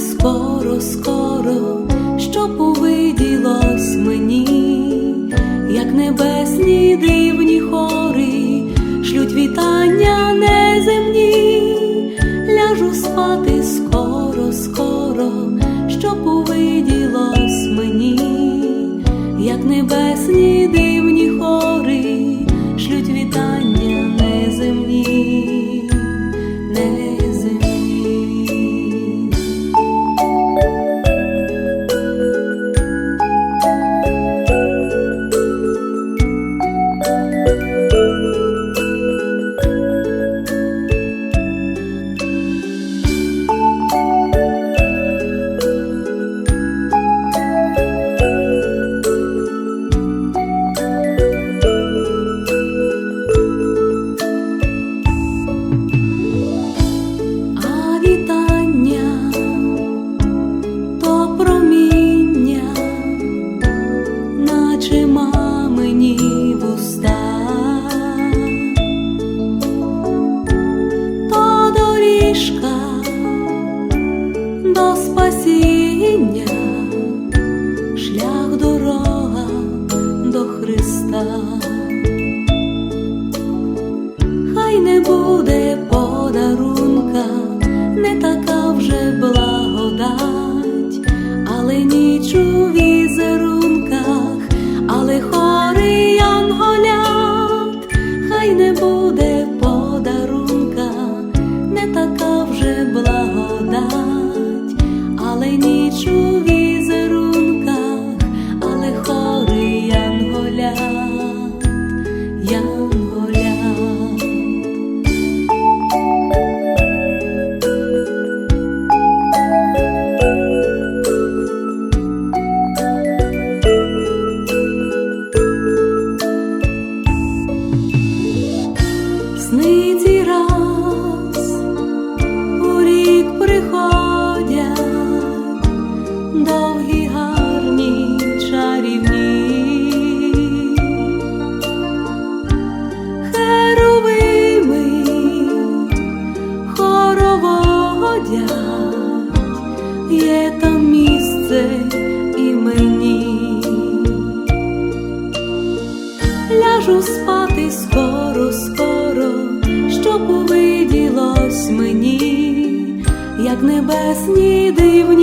скоро, скоро, що повиділось мені, як небесні дивні хори, шлють вітання неземні, ляжу спати скоро, скоро. До спасіння, шлях дорога до Христа. Хай не буде 祝 ляжу спати скоро, скоро, щоб увиділось мені, як небесні вітання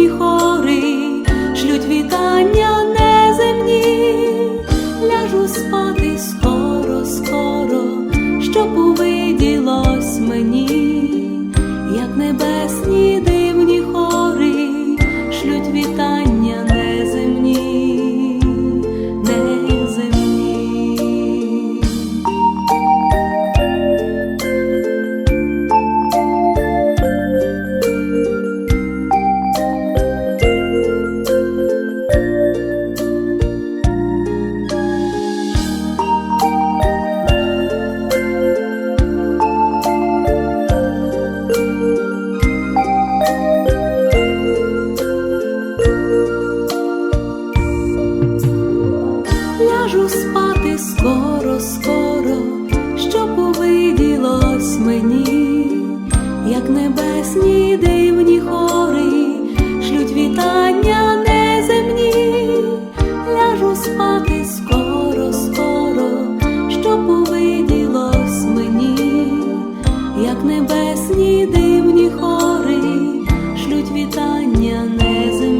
скоро, скоро, що повиділось мені, як небесні дивні хори, шлють вітання неземні, ляжу спати скоро, скоро, що повиділось мені, як небесні дивні хори, шлють вітання неземні.